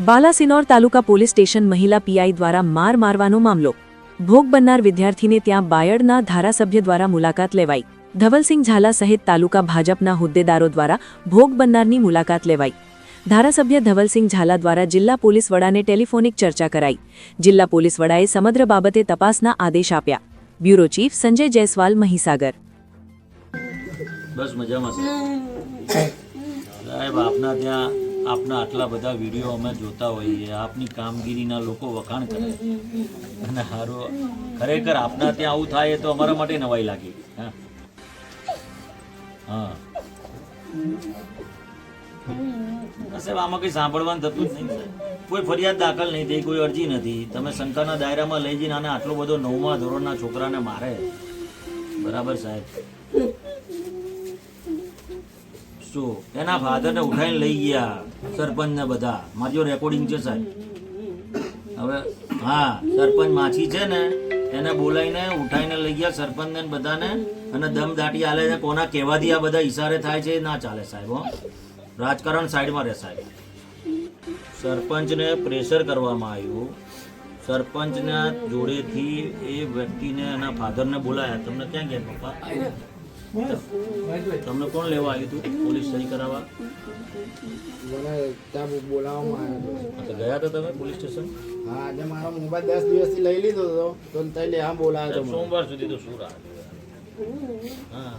બાલાસિનોર તાલુકા police station મહિલા PI દ્વારા માર મારવાનો મામલો ભોગ બનનાર વિદ્યાર્થીને ત્યાં બાયડના ધારાસભ્ય દ્વારા મુલાકાત લેવાઈ ધવલસિંહ ઝાલા સહિત તાલુકા ભાજપના હોદ્દેદારો દ્વારા ભોગ બનનારની મુલાકાત લેવાઈ ધારાસભ્ય ધવલસિંહ ઝાલા દ્વારા જિલ્લા પોલીસ વડાને ટેલિફોનિક ચર્ચા કરાઈ જિલ્લા પોલીસ વડાએ સમગ્ર બાબતે તપાસના આદેશ આપ્યા બ્યુરો ચીફ સંજય જયસ્વાલ મહીસાગર બસ મજામાં છે સાહેબ આપના ત્યાં આપના આટલા બધા વીડિયો અમે જોતા હોઈએ આપની કામગીરીના લોકો વખાણ કરે. અને સારું ખરેખર આપના ત્યાં આવું થાય તો અમારા માટે નવાઈ લાગી. હા. હા. હા, સાહેબ આમાં કંઈ સાંભળવાનું થતું જ નહીં કોઈ ફરિયાદ દાખલ નહીં થઈ કોઈ અરજી નથી. તમે શંકાના દાયરામાં લઈ જઈને આને આટલો બધો નવમા ધોરણના છોકરાને મારે. બરાબર સાહેબ. શું એના ફાધરને ઉઠાઈને લઈ ગયા સરપંચ ને બધા. મારી રેકોર્ડિંગ છે સાહેબ. હવે, હા, સરપંચ માછી છે ને, એને બોલાવીને ઉઠાઈને લઈ ગયા સરપંચ ને બધાને. અને દમ દાટી આલે છે. કોના કહેવાથી આ બધા ઈશારે થાય છે ના ચાલે સાહેબ, હો. રાજકારણ સાઈડમાં રહે સાહેબ. સરપંચને પ્રેશર કરવામાં આવ્યું. સરપંચના જોડેથી એ વ્યક્તિને એના ફાધરને બોલાયા. તમને ક્યાં ગયા, પપ્પા? તમને કોણ લેવા આવ્યું હતું? પોલીસ સહી કરાવવા? મને ત્યાં બોલાવવામાં આવ્યો હતો. ગયા હતા તમે પોલીસ સ્ટેશન? હા આજે મારો મોબાઈલ દસ દિવસથી લઈ લીધો હતો. તો તઈ લેવા બોલાવ્યો હતો. સોમવાર સુધી તો શું રાહ હા.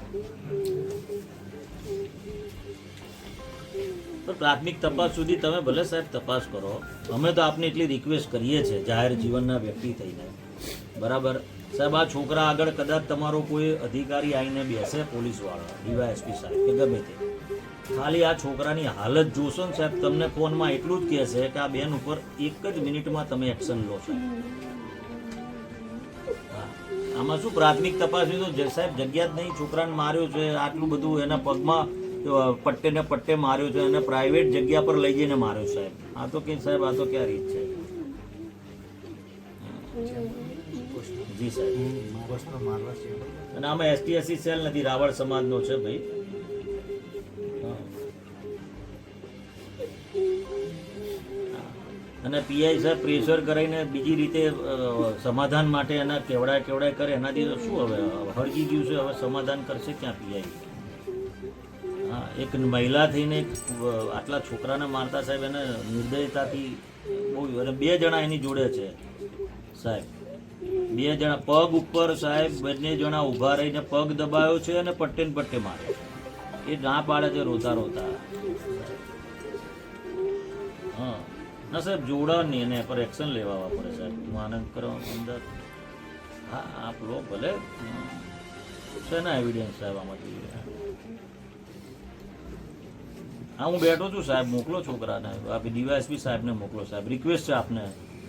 પ્રાથમિક તપાસ સુધી તમે ભલે સાહેબ તપાસ કરો અમે તો આપને એટલી રિક્વેસ્ટ કરીએ છીએ જાહેર જીવનના વ્યક્તિ થઈને. બરાબર? સાહેબ, આ છોકરા આગળ કદાચ તમારો કોઈ અધિકારી આવીને બેસે, પોલીસવાળો, ડીવાયએસપી સાહેબ, કે ગમે તે. ખાલી આ છોકરાની હાલત જોશો ને સાહેબ, તમને ફોનમાં એટલું જ કહેશે કે આ બેન ઉપર એક જ મિનિટમાં તમે એક્શન લો સાહેબ. આમાં શું પ્રાથમિક તપાસની તો સાહેબ, જગ્યા જ નહીં, છોકરાને માર્યો છે, આટલું બધું એના પગમાં પટ્ટે ને પટ્ટે માર્યો છે અને પ્રાઇવેટ જગ્યા પર લઈ જઈને માર્યો સાહેબ. આ તો કે સાહેબ, આ તો ક્યાં રીત છે? જી સાહેબ. અને આમાં એસટી એસસી સેલ નથી રાવળ સમાજનો છે ભાઈ. અને પીઆઈ સાહેબ પ્રેશર કરીને બીજી રીતે સમાધાન માટે એના કેવડાય કેવડાય કરે એનાથી તો શું હવે હળગી ગયું છે હવે સમાધાન કરશે ક્યાં પીઆઈ હા એક મહિલા થઈને આટલા છોકરાને મારતા સાહેબ એને નિર્દયતાથી બહુ અને બે જણા એની જોડે છે સાહેબ. બે જણા પગ ઉપર સાહેબ, બંને જણા ઊભા રહીને પગ દબાયો છે અને પટ્ટે ને પટ્ટે મારે એ ના પાડે છે, રોતા રોતા. હા. ના સાહેબ જોડા નહીં એને પર એક્શન લેવા પડે સાહેબ. હું આનંદ કરો અંદર હા, આપ લો ભલે. શેના એવિડન્સ સાહેબ આમાંથી હા, હું બેઠો છું સાહેબ, મોકલો છોકરાને. આપી ડીવાયએસપી સાહેબને મોકલો સાહેબ. રિક્વેસ્ટ છે આપને.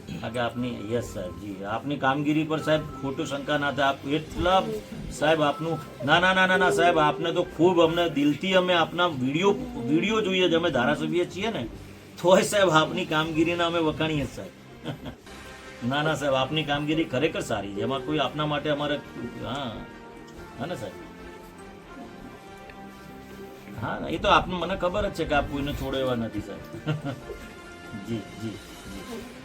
કે આપની, યસ સાહેબ, જી. આપની કામગીરી પર સાહેબ ખોટું શંકા ના થાય આપ એટલા સાહેબ આપનું, ના ના ના ના ના, સાહેબ, આપને તો ખૂબ અમને દિલથી અમે આપના વીડિયો વીડિયો જોઈએ જ અમે ધારાસભ્ય છીએ ને. તોય સાહેબ આપની કામગીરીને અમે વખાણીએ સાહેબ. ના ના, સાહેબ, આપની કામગીરી ખરેખર સારી છે. એમાં કોઈ આપના માટે અમારે, હા. હા ને સાહેબ? હા, એ તો આપને, મને ખબર જ છે કે આપ કોઈને છોડો એવા નથી સાહેબ. જી જી જી.